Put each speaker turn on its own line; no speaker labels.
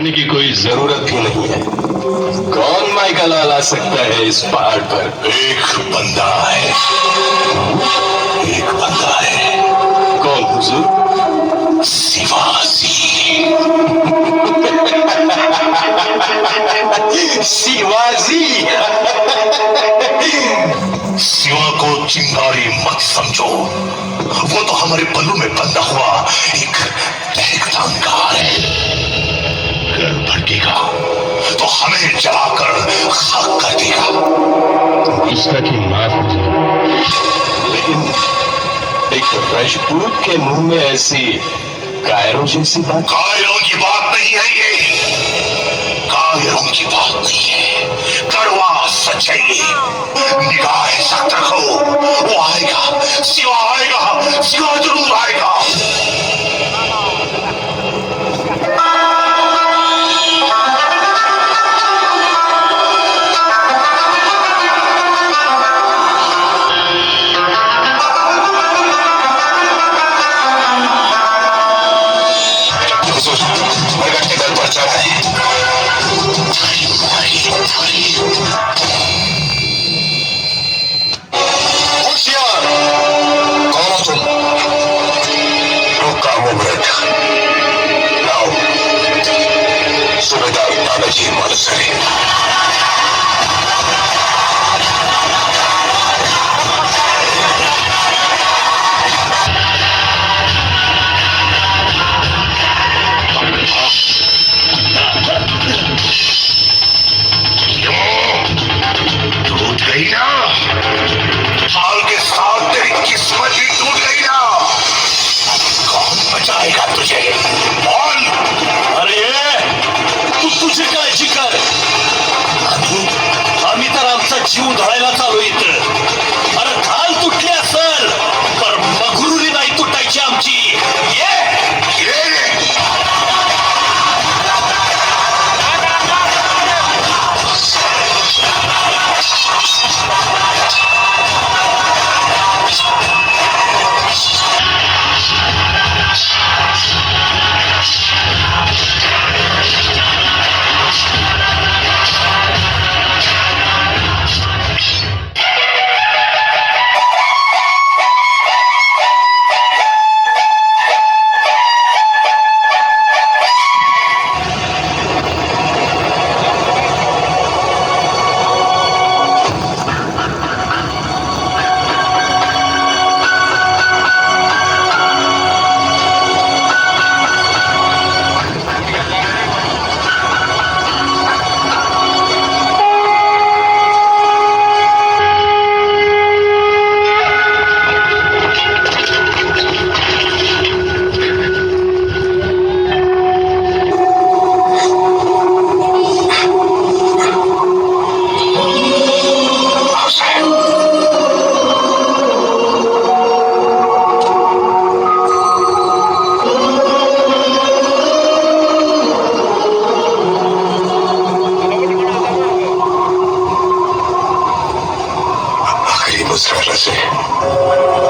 करने की कोई ज़रूरत ही नहीं है। कौन माइकल ला सकता है इस पहाड़ पर?
एक बंदा है। एक बंदा है।
कौन हुजूर?
शिवाजी
शिवाजी
शिवा को चिंगारी मत समझो। वो तो हमारे पल्लू में बंधा हुआ एक
की माफ़ लेकिन एक राजपूत के मुँह में ऐसी कायरों जैसी बात
कायरों की बात नहीं है ये। कायरों की बात नहीं है। कड़वा सच्चाई। निगाह सख्त रखो। वो आएगा। सिवा आएगा। Shiva probably
Oh, my God.